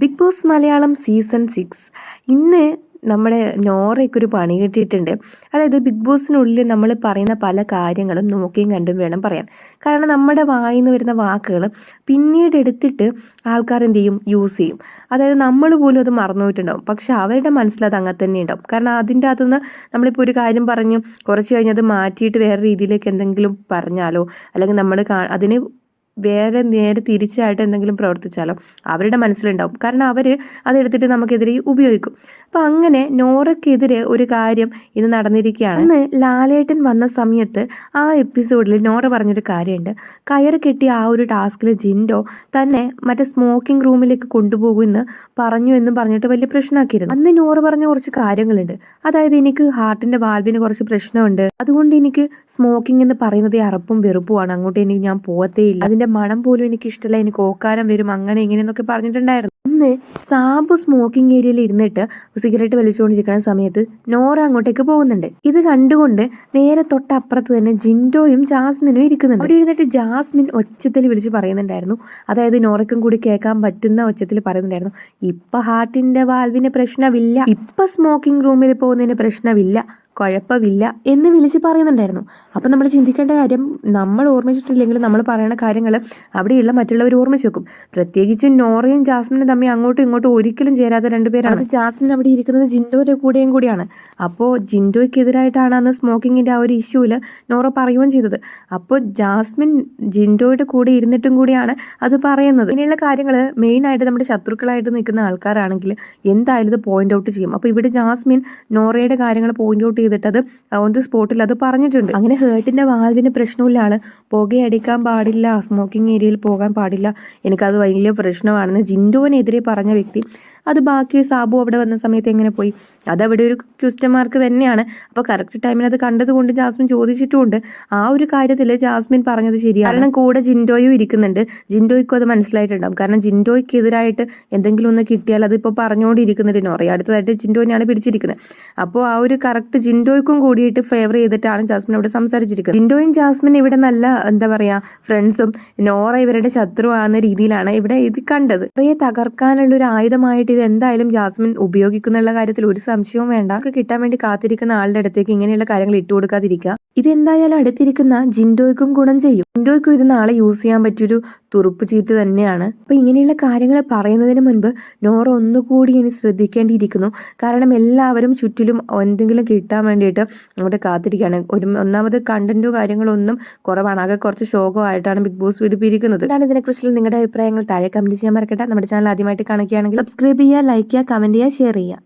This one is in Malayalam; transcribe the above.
Big Boss Malayalam season six. ഇന്ന് നമ്മുടെ നോറയ്ക്ക് ഒരു പണി കിട്ടിയിട്ടുണ്ട്. അതായത് ബിഗ് ബോസിനുള്ളിൽ നമ്മൾ പറയുന്ന പല കാര്യങ്ങളും നോക്കിയും കണ്ടും വേണം പറയാൻ. കാരണം നമ്മുടെ വായിൽ നിന്ന് വരുന്ന വാക്കുകൾ പിന്നീട് എടുത്തിട്ട് ആൾക്കാർ എന്ത് ചെയ്യും? യൂസ് ചെയ്യും. അതായത് നമ്മൾ പോലും അത് മറന്നു പോയിട്ടുണ്ടാവും പക്ഷെ അവരുടെ മനസ്സിൽ അത് അങ്ങനെ തന്നെ ഉണ്ടാവും. കാരണം അതിന്റെ അകത്തുനിന്ന് നമ്മളിപ്പോൾ ഒരു കാര്യം പറഞ്ഞു കുറച്ച് കഴിഞ്ഞ് അത് മാറ്റിയിട്ട് വേറെ രീതിയിലേക്ക് എന്തെങ്കിലും പറഞ്ഞാലോ അല്ലെങ്കിൽ നമ്മൾ അതിന് വേറെ നേരെ തിരിച്ചായിട്ട് എന്തെങ്കിലും പ്രവർത്തിച്ചാലോ? അവരുടെ മനസ്സിലുണ്ടാവും. കാരണം അവർ അതെടുത്തിട്ട് നമുക്കെതിരെ ഉപയോഗിക്കും. അപ്പം അങ്ങനെ നോറയ്ക്കെതിരെ ഒരു കാര്യം ഇന്ന് നടന്നിരിക്കുകയാണ്. അന്ന് ലാലേട്ടൻ വന്ന സമയത്ത് ആ എപ്പിസോഡിൽ നോറ പറഞ്ഞൊരു കാര്യമുണ്ട് കയർ കെട്ടിയ ആ ഒരു ടാസ്കിൽ ജിൻഡോ തന്നെ മറ്റേ സ്മോക്കിംഗ് റൂമിലേക്ക് കൊണ്ടുപോകുമെന്ന് പറഞ്ഞു എന്ന് പറഞ്ഞിട്ട് വലിയ പ്രശ്നമാക്കിയിരുന്നു. അന്ന് നോറ പറഞ്ഞ കുറച്ച് കാര്യങ്ങളുണ്ട്. അതായത് എനിക്ക് ഹാർട്ടിന്റെ വാൽവിന് കുറച്ച് പ്രശ്നമുണ്ട്. അതുകൊണ്ട് എനിക്ക് സ്മോക്കിംഗ് എന്ന് പറയുന്നത് അറപ്പും വെറുപ്പുമാണ് അങ്ങോട്ട് എനിക്ക് ഞാൻ പോകത്തേ ഇല്ല. അതിന്റെ മണം പോലും എനിക്ക് ഇഷ്ടമല്ല എനിക്ക് ഓക്കാരം വരും. അങ്ങനെ ഇങ്ങനെ എന്നൊക്കെ പറഞ്ഞിട്ടുണ്ടായിരുന്നു. അന്ന് സാബു സ്മോക്കിംഗ് ഏരിയയിൽ ഇരുന്നിട്ട് സിഗരറ്റ് വലിച്ചുകൊണ്ടിരിക്കുന്ന സമയത്ത് നോറ അങ്ങോട്ടേക്ക് പോകുന്നുണ്ട്. ഇത് കണ്ടുകൊണ്ട് നേരെ തൊട്ടപ്പുറത്ത് തന്നെ ജിൻഡോയും ജാസ്മിനും ഇരിക്കുന്നുണ്ട്. അവിടെ ഇരുന്നിട്ട് ജാസ്മിൻ ഒച്ചത്തിൽ വിളിച്ച് പറയുന്നുണ്ടായിരുന്നു. അതായത് നോറയ്ക്കും കൂടി കേൾക്കാൻ പറ്റുന്ന ഒച്ചത്തിൽ പറയുന്നുണ്ടായിരുന്നു. ഇപ്പൊ ഹാർട്ടിന്റെ വാൽവിന് പ്രശ്നമില്ല. ഇപ്പൊ സ്മോക്കിംഗ് റൂമിൽ പോകുന്നതിന് പ്രശ്നമില്ല. കുഴപ്പമില്ല എന്ന് വിളിച്ച് പറയുന്നുണ്ടായിരുന്നു. അപ്പം നമ്മൾ ചിന്തിക്കേണ്ട കാര്യം നമ്മൾ ഓർമ്മിച്ചിട്ടില്ലെങ്കിൽ നമ്മൾ പറയുന്ന കാര്യങ്ങൾ അവിടെയുള്ള മറ്റുള്ളവർ ഓർമ്മിച്ച് വെക്കും. പ്രത്യേകിച്ച് നോറയും ജാസ്മിനും തമ്മിൽ അങ്ങോട്ടും ഇങ്ങോട്ടും ഒരിക്കലും ചേരാത്ത രണ്ടുപേരാണ് ജാസ്മിൻ അവിടെ ഇരിക്കുന്നത് ജിൻഡോയുടെ കൂടെയും കൂടിയാണ്. അപ്പോൾ ജിൻഡോയ്ക്കെതിരായിട്ടാണ് അന്ന് സ്മോക്കിങ്ങിന്റെ ആ ഒരു ഇഷ്യൂവിൽ നോറ പറയുകയും ചെയ്തത്. അപ്പോൾ ജാസ്മിൻ ജിൻഡോയുടെ കൂടെ ഇരുന്നിട്ടും കൂടിയാണ് അത് പറയുന്നത്. ഇങ്ങനെയുള്ള കാര്യങ്ങൾ മെയിനായിട്ട് നമ്മുടെ ശത്രുക്കളായിട്ട് നിൽക്കുന്ന ആൾക്കാരാണെങ്കിൽ എന്തായാലും ഇത് പോയിന്റ് ഔട്ട് ചെയ്യും. അപ്പോൾ ഇവിടെ ജാസ്മിൻ നോറയുടെ കാര്യങ്ങൾ പോയിന്റ് ഔട്ട് ചെയ്തിട്ട് അത് ഓൺ ദി സ്പോട്ടിൽ അത് പറഞ്ഞിട്ടുണ്ട്. അങ്ങനെ ഹേർട്ടിന്റെ വാൽവിന് പ്രശ്നമില്ല പുകയടിക്കാൻ പാടില്ല സ്മോക്കിംഗ് ഏരിയയിൽ പോകാൻ പാടില്ല. എനിക്കത് വലിയ പ്രശ്നമാണെന്ന് ജിൻഡുവിനെതിരെ പറഞ്ഞ വ്യക്തി അത് ബാക്കി സാബു അവിടെ വന്ന സമയത്ത് എങ്ങനെ പോയി? അതവിടെ ഒരു ക്വസ്റ്റ്യൻ മാർക്ക് തന്നെയാണ്. അപ്പോൾ കറക്റ്റ് ടൈമിന് അത് കണ്ടതുകൊണ്ട് ജാസ്മിൻ ചോദിച്ചിട്ടുമുണ്ട്. ആ ഒരു കാര്യത്തിൽ ജാസ്മിൻ പറഞ്ഞത് ശരിയാണ്. കാരണം കൂടെ ജിൻഡോയും ഇരിക്കുന്നുണ്ട്. ജിൻഡോയ്ക്കും അത് മനസ്സിലായിട്ടുണ്ടാവും. കാരണം ജിൻഡോയ്ക്ക് എതിരായിട്ട് എന്തെങ്കിലും ഒന്ന് കിട്ടിയാൽ അതിപ്പോൾ പറഞ്ഞുകൊണ്ടിരിക്കുന്നുണ്ട്. നോറി അടുത്തതായിട്ട് ജിൻഡോനെയാണ് പിടിച്ചിരിക്കുന്നത്. അപ്പോൾ ആ ഒരു കറക്റ്റ് ജിൻഡോയ്ക്കും കൂടിയിട്ട് ഫേവർ ചെയ്തിട്ടാണ് ജാസ്മിൻ അവിടെ സംസാരിച്ചിരിക്കുന്നത്. ജിൻഡോയും ജാസ്മിൻ ഇവിടെ നല്ല എന്താ പറയാ ഫ്രണ്ട്സും നോറ ഇവരുടെ ശത്രുവാകുന്ന രീതിയിലാണ് ഇവിടെ ഇത് കണ്ടത്. ഇവയെ തകർക്കാനുള്ള ഒരു ആയുധമായിട്ട് ഇത് എന്തായാലും ജാസ്മിൻ ഉപയോഗിക്കുന്നുള്ള കാര്യത്തിൽ ഒരു സംശയവും വേണ്ട. കിട്ടാൻ വേണ്ടി കാത്തിരിക്കുന്ന ആളുടെ അടുത്തേക്ക് ഇങ്ങനെയുള്ള കാര്യങ്ങൾ ഇട്ടു കൊടുക്കാതിരിക്കുക ഇതെന്തായാലും അടുത്തിരിക്കുന്ന ജിൻഡോയ്ക്കും ഗുണം ചെയ്യും. ജിൻഡോയ്ക്കും ഇത് നാളെ യൂസ് ചെയ്യാൻ പറ്റിയൊരു തുറുപ്പ് ചീട്ട് തന്നെയാണ്. അപ്പൊ ഇങ്ങനെയുള്ള കാര്യങ്ങൾ പറയുന്നതിന് മുൻപ് നോറ ഒന്നുകൂടി ഇനി ശ്രദ്ധിക്കേണ്ടിയിരിക്കുന്നു. കാരണം എല്ലാവരും ചുറ്റിലും എന്തെങ്കിലും കിട്ടാൻ വേണ്ടിയിട്ട് അങ്ങോട്ട് കാത്തിരിക്കുകയാണ്. ഒരു ഒന്നാമത് കണ്ടന്റോ കാര്യങ്ങളോ ഒന്നും കുറവാണ്. ആകെ കുറച്ച് ശോകമായിട്ടാണ് ബിഗ് ബോസ് വിടുപ്പിയിരിക്കുന്നത് ഇതാണ് ഇതിനെക്കുറിച്ചുള്ള നിങ്ങളുടെ അഭിപ്രായങ്ങൾ. താഴെ കമന്റ് ചെയ്യാൻ മറക്കട്ടെ നമ്മുടെ ചാനൽ ആദ്യമായിട്ട് കാണുകയാണെങ്കിൽ സബ്സ്ക്രൈബ് ചെയ്യുക ലൈക്ക് ചെയ്യുക കമന്റ് ചെയ്യുക ഷെയർ ചെയ്യുക.